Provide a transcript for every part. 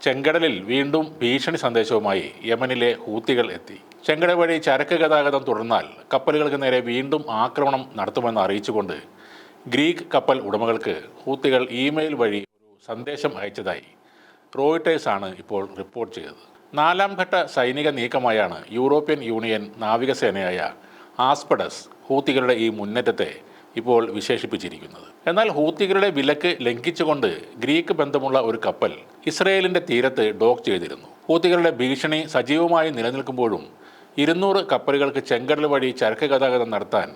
ചെങ്കടലിൽ വീണ്ടും ഭീഷണി സന്ദേശവുമായി യമനിലെ ഹൂത്തികൾ എത്തി. ചെങ്കടൽ വഴി ചരക്ക് ഗതാഗതം തുടർന്നാൽ കപ്പലുകൾക്ക് നേരെ വീണ്ടും ആക്രമണം നടത്തുമെന്ന് അറിയിച്ചുകൊണ്ട് ഗ്രീക്ക് കപ്പൽ ഉടമകൾക്ക് ഹൂത്തികൾ ഇമെയിൽ വഴി ഒരു സന്ദേശം അയച്ചതായി റോയിട്ടേഴ്സ് ആണ് ഇപ്പോൾ റിപ്പോർട്ട് ചെയ്തത്. നാലാം ഘട്ട സൈനിക നീക്കമായാണ് യൂറോപ്യൻ യൂണിയൻ നാവികസേനയായ ആസ്പഡസ് ഹൂത്തികളുടെ ഈ മുന്നേറ്റത്തെ ഇപ്പോൾ വിശേഷിപ്പിച്ചിരിക്കുന്നത്. എന്നാൽ ഹൂത്തികളുടെ വിലക്ക് ലംഘിച്ചുകൊണ്ട് ഗ്രീക്ക് ബന്ധമുള്ള ഒരു കപ്പൽ ഇസ്രയേലിന്റെ തീരത്ത് ഡോക്ക് ചെയ്തിരുന്നു. ഹൂത്തികളുടെ ഭീഷണി സജീവമായി നിലനിൽക്കുമ്പോഴും ഇരുന്നൂറ് കപ്പലുകൾക്ക് ചെങ്കടൽ വഴി ചരക്ക് ഗതാഗതം നടത്താൻ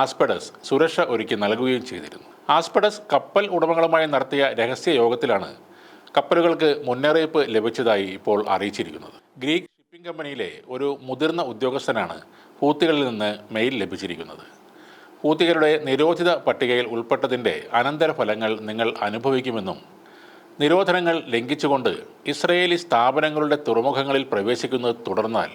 ആസ്പെഡസ് സുരക്ഷ ഒരുക്കി നൽകുകയും ചെയ്തിരുന്നു. ആസ്പെഡസ് കപ്പൽ ഉടമകളുമായി നടത്തിയ രഹസ്യ യോഗത്തിലാണ് കപ്പലുകൾക്ക് മുന്നറിയിപ്പ് ലഭിച്ചതായി ഇപ്പോൾ അറിയിച്ചിരിക്കുന്നത്. ഗ്രീക്ക് ഷിപ്പിംഗ് കമ്പനിയിലെ ഒരു മുതിർന്ന ഉദ്യോഗസ്ഥനാണ് ഹൂത്തികളിൽ നിന്ന് മെയിൽ ലഭിച്ചിരിക്കുന്നത്. ഹൂത്തികളുടെ നിരോധിത പട്ടികയിൽ ഉൾപ്പെട്ടതിന്റെ അനന്തരഫലങ്ങൾ നിങ്ങൾ അനുഭവിക്കുമെന്നും നിരോധനങ്ങൾ ലംഘിച്ചുകൊണ്ട് ഇസ്രയേലി സ്ഥാപനങ്ങളുടെ തുറമുഖങ്ങളിൽ പ്രവേശിക്കുന്നത് തുടർന്നാൽ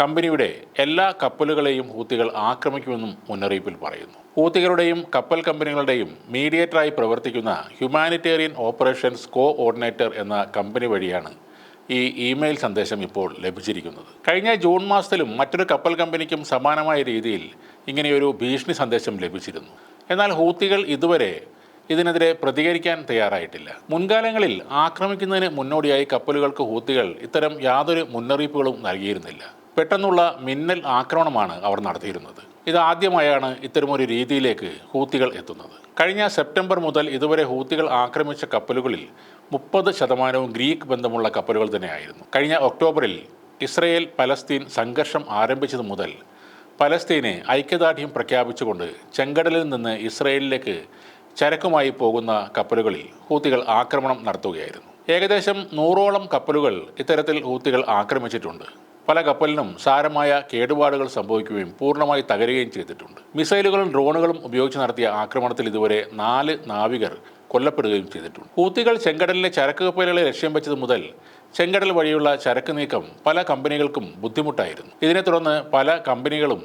കമ്പനിയുടെ എല്ലാ കപ്പലുകളെയും ഹൂത്തികൾ ആക്രമിക്കുമെന്നും മുന്നറിയിപ്പിൽ പറയുന്നു. ഹൂത്തികളുടെയും കപ്പൽ കമ്പനികളുടെയും മീഡിയേറ്ററായി പ്രവർത്തിക്കുന്ന ഹ്യൂമാനിറ്റേറിയൻ ഓപ്പറേഷൻസ് കോ ഓർഡിനേറ്റർ എന്ന കമ്പനി വഴിയാണ് ഈ ഇമെയിൽ സന്ദേശം ഇപ്പോൾ ലഭിച്ചിരിക്കുന്നത്. കഴിഞ്ഞ ജൂൺ മാസത്തിലും മറ്റൊരു കപ്പൽ കമ്പനിക്കും സമാനമായ രീതിയിൽ ഇങ്ങനെയൊരു ഭീഷണി സന്ദേശം ലഭിച്ചിരുന്നു. എന്നാൽ ഹൂത്തികൾ ഇതുവരെ ഇതിനെതിരെ പ്രതികരിക്കാൻ തയ്യാറായിട്ടില്ല. മുൻകാലങ്ങളിൽ ആക്രമിക്കുന്നതിന് മുന്നോടിയായി കപ്പലുകൾക്ക് ഹൂത്തികൾ ഇത്തരം യാതൊരു മുന്നറിയിപ്പുകളും നൽകിയിരുന്നില്ല. പെട്ടെന്നുള്ള മിന്നൽ ആക്രമണമാണ് അവർ നടത്തിയിരുന്നത്. ഇതാദ്യമായാണ് ഇത്തരമൊരു രീതിയിലേക്ക് ഹൂത്തികൾ എത്തുന്നത്. കഴിഞ്ഞ സെപ്റ്റംബർ മുതൽ ഇതുവരെ ഹൂത്തികൾ ആക്രമിച്ച കപ്പലുകളിൽ മുപ്പത് ശതമാനവും ഗ്രീക്ക് ബന്ധമുള്ള കപ്പലുകൾ തന്നെയായിരുന്നു. കഴിഞ്ഞ ഒക്ടോബറിൽ ഇസ്രയേൽ പലസ്തീൻ സംഘർഷം ആരംഭിച്ചത് മുതൽ പലസ്തീനെ ഐക്യദാർഢ്യം പ്രഖ്യാപിച്ചുകൊണ്ട് ചെങ്കടലിൽ നിന്ന് ഇസ്രയേലിലേക്ക് ചരക്കുമായി പോകുന്ന കപ്പലുകളിൽ ഹൂത്തികൾ ആക്രമണം നടത്തുകയായിരുന്നു. ഏകദേശം നൂറോളം കപ്പലുകൾ ഇത്തരത്തിൽ ഹൂത്തികൾ ആക്രമിച്ചിട്ടുണ്ട്. പല കപ്പലിനും സാരമായ കേടുപാടുകൾ സംഭവിക്കുകയും പൂർണമായി തകരുകയും ചെയ്തിട്ടുണ്ട്. മിസൈലുകളും ഡ്രോണുകളും ഉപയോഗിച്ച് നടത്തിയ ആക്രമണത്തിൽ ഇതുവരെ നാല് നാവികർ കൊല്ലപ്പെടുകയും ചെയ്തിട്ടുണ്ട്. ഹൂത്തികൾ ചെങ്കടലിലെ ചരക്ക് കപ്പലുകളെ ലക്ഷ്യം വെച്ചത് മുതൽ ചെങ്കടൽ വഴിയുള്ള ചരക്ക് നീക്കം പല കമ്പനികൾക്കും ബുദ്ധിമുട്ടായിരുന്നു. ഇതിനെ തുടർന്ന് പല കമ്പനികളും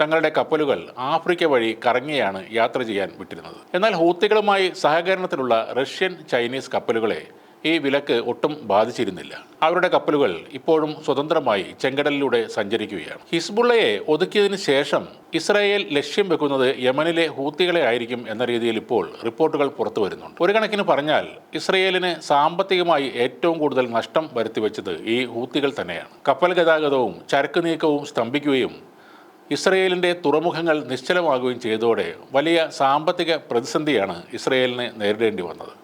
തങ്ങളുടെ കപ്പലുകൾ ആഫ്രിക്ക വഴി കറങ്ങിയാണ് യാത്ര ചെയ്യാൻ വിട്ടിരുന്നത്. എന്നാൽ ഹൂത്തികളുമായി സഹകരണത്തിലുള്ള റഷ്യൻ ചൈനീസ് കപ്പലുകളെ ഈ വിലക്ക് ഒട്ടും ബാധിച്ചിരുന്നില്ല. അവരുടെ കപ്പലുകൾ ഇപ്പോഴും സ്വതന്ത്രമായി ചെങ്കടലിലൂടെ സഞ്ചരിക്കുകയാണ്. ഹിസ്ബുള്ളയെ ഒതുക്കിയതിന് ശേഷം ഇസ്രായേൽ ലക്ഷ്യം വെക്കുന്നത് യമനിലെ ഹൂത്തികളെ ആയിരിക്കും എന്ന രീതിയിൽ ഇപ്പോൾ റിപ്പോർട്ടുകൾ പുറത്തു വരുന്നുണ്ട്. ഒരു കണക്കിന് പറഞ്ഞാൽ ഇസ്രയേലിന് സാമ്പത്തികമായി ഏറ്റവും കൂടുതൽ നഷ്ടം വരുത്തിവെച്ചത് ഈ ഹൂത്തികൾ തന്നെയാണ്. കപ്പൽ ഗതാഗതവും ചരക്ക് നീക്കവും സ്തംഭിക്കുകയും ഇസ്രയേലിന്റെ തുറമുഖങ്ങൾ നിശ്ചലമാകുകയും ചെയ്തതോടെ വലിയ സാമ്പത്തിക പ്രതിസന്ധിയാണ് ഇസ്രയേലിന് നേരിടേണ്ടി വന്നത്.